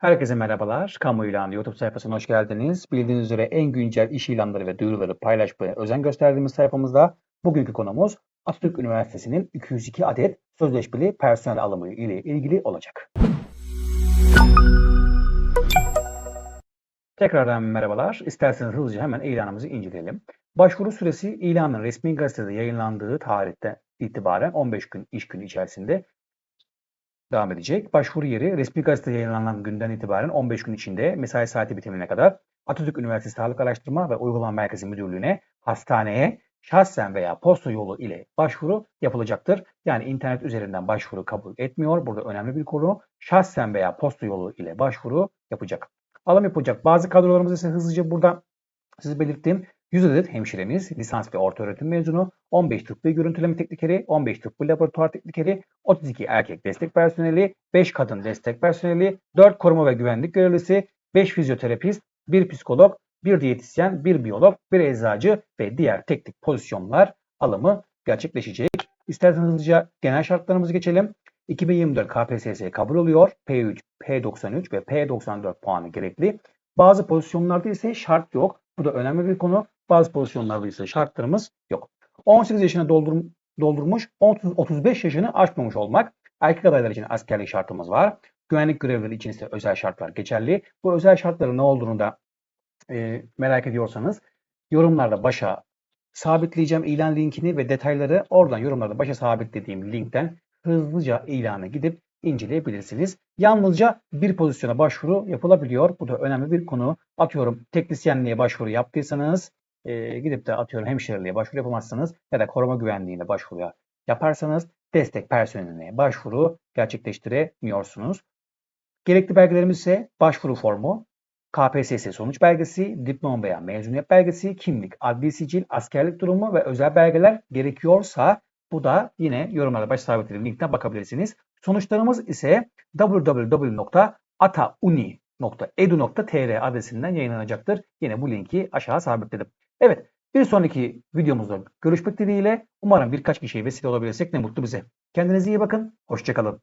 Herkese merhabalar. Kamu İlanı YouTube sayfasına hoş geldiniz. Bildiğiniz üzere en güncel iş ilanları ve duyuruları paylaşmaya özen gösterdiğimiz sayfamızda bugünkü konumuz Atatürk Üniversitesi'nin 202 adet sözleşmeli personel alımı ile ilgili olacak. Tekrardan merhabalar. İsterseniz hızlıca hemen ilanımızı inceleyelim. Başvuru süresi ilanın resmi gazetede yayınlandığı tarihten itibaren 15 gün iş günü içerisinde devam edecek. Başvuru yeri resmi gazetede yayınlanan günden itibaren 15 gün içinde mesai saati bitimine kadar Atatürk Üniversitesi Sağlık Araştırma ve Uygulama Merkezi Müdürlüğü'ne, hastaneye şahsen veya posta yolu ile başvuru yapılacaktır. Yani internet üzerinden başvuru kabul etmiyor. Burada önemli bir konu. Şahsen veya posta yolu ile başvuru yapacak. Alım yapacak. Bazı kadrolarımız ise hızlıca burada size belirttiğim 100 adet hemşiremiz, lisans ve orta öğretim mezunu, 15 tıbbi görüntüleme teknikeri, 15 tıbbi laboratuvar teknikeri, 32 erkek destek personeli, 5 kadın destek personeli, 4 koruma ve güvenlik görevlisi, 5 fizyoterapist, 1 psikolog, 1 diyetisyen, 1 biyolog, 1 eczacı ve diğer teknik pozisyonlar alımı gerçekleşecek. İsterseniz hızlıca genel şartlarımızı geçelim. 2024 KPSS kabul oluyor. P3, P93 ve P94 puanı gerekli. Bazı pozisyonlarda ise şart yok. Bu da önemli bir konu. Bazı pozisyonlarda ise şartlarımız yok. 18 yaşına doldur, doldurmuş, 30, 35 yaşını aşmamış olmak. Erkek adaylar için askerlik şartımız var. Güvenlik görevlileri için ise özel şartlar geçerli. Bu özel şartların ne olduğunu da e, merak ediyorsanız yorumlarda başa sabitleyeceğim ilan linkini ve detayları oradan yorumlarda başa sabitlediğim linkten hızlıca ilana gidip inceleyebilirsiniz. Yalnızca bir pozisyona başvuru yapılabiliyor. Bu da önemli bir konu. Atıyorum teknisyenliğe başvuru yaptıysanız e, gidip de atıyorum hemşireliğe başvuru yapamazsınız ya da koruma güvenliğine başvuru yaparsanız destek personeline başvuru gerçekleştiremiyorsunuz. Gerekli belgelerimiz ise başvuru formu, KPSS sonuç belgesi, diploma veya mezuniyet belgesi, kimlik, adli sicil, askerlik durumu ve özel belgeler gerekiyorsa bu da yine yorumlarda baş sabitlediğim linkten bakabilirsiniz. Sonuçlarımız ise www.atauni.edu.tr adresinden yayınlanacaktır. Yine bu linki aşağı sabitledim. Evet, bir sonraki videomuzda görüşmek dileğiyle. Umarım birkaç kişiye vesile olabilirsek ne mutlu bize. Kendinize iyi bakın, hoşçakalın.